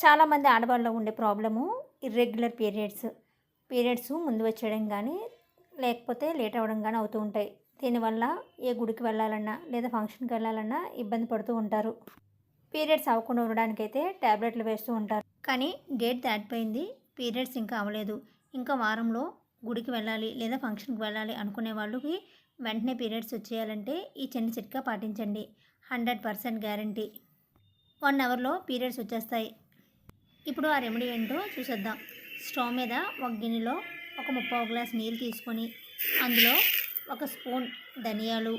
చాలామంది ఆడవాళ్ళలో ఉండే ప్రాబ్లము ఇర్రెగ్యులర్ పీరియడ్స్ పీరియడ్స్ ముందు వచ్చేయడం కానీ లేకపోతే లేట్ అవ్వడం కానీ అవుతూ ఉంటాయి. దీనివల్ల ఏ గుడికి వెళ్ళాలన్నా లేదా ఫంక్షన్కి వెళ్ళాలన్నా ఇబ్బంది పడుతూ ఉంటారు. పీరియడ్స్ అవ్వకుండా ఉండడానికైతే ట్యాబ్లెట్లు వేస్తూ ఉంటారు. కానీ డేట్ దాటిపోయింది పీరియడ్స్ ఇంకా అవ్వలేదు. ఇంకా వారంలో గుడికి వెళ్ళాలి లేదా ఫంక్షన్కి వెళ్ళాలి అనుకునే వాళ్ళకి వెంటనే పీరియడ్స్ వచ్చేయాలంటే ఈ చిన్న చిట్కా పాటించండి. హండ్రెడ్ పర్సెంట్ గ్యారంటీ వన్ అవర్లో పీరియడ్స్ వచ్చేస్తాయి. ఇప్పుడు ఆ రెమెడీ ఏంటో చూసేద్దాం. స్టవ్ మీద ఒక గిన్నెలో ఒక ముప్పావు గ్లాస్ నీళ్ళు తీసుకొని అందులో ఒక స్పూన్ ధనియాలు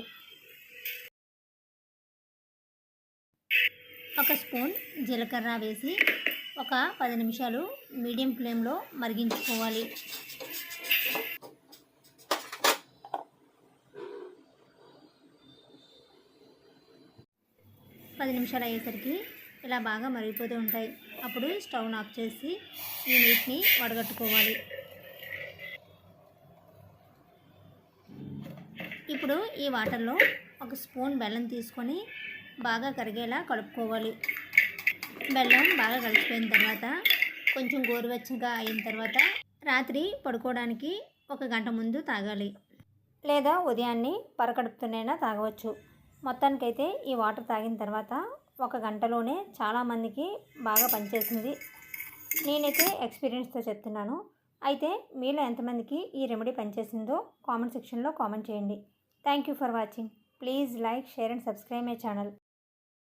ఒక స్పూన్ జీలకర్ర వేసి ఒక పది నిమిషాలు మీడియం ఫ్లేమ్లో మరిగించుకోవాలి. పది నిమిషాలు అయ్యేసరికి ఇలా బాగా మరిగిపోతూ ఉంటాయి. అప్పుడు స్టవ్ ఆఫ్ చేసి ఈ నీటిని వడగట్టుకోవాలి. ఇప్పుడు ఈ వాటర్లో ఒక స్పూన్ బెల్లం తీసుకొని బాగా కరిగేలా కలుపుకోవాలి. బెల్లం బాగా కలిసిపోయిన తర్వాత కొంచెం గోరువెచ్చగా అయిన తర్వాత రాత్రి పడుకోవడానికి ఒక గంట ముందు తాగాలి. లేదా ఉదయాన్నే పరకడుపుతూనైనా తాగవచ్చు. మొత్తానికైతే ఈ వాటర్ తాగిన తర్వాత ఒక గంటలోనే చాలామందికి బాగా పనిచేసింది. నేనైతే ఎక్స్పీరియన్స్తో చెప్తున్నాను. అయితే మీలో ఎంతమందికి ఈ రెమెడీ పనిచేసిందో కామెంట్ సెక్షన్లో కామెంట్ చేయండి. Thank you for watching. Please like share and subscribe my channel.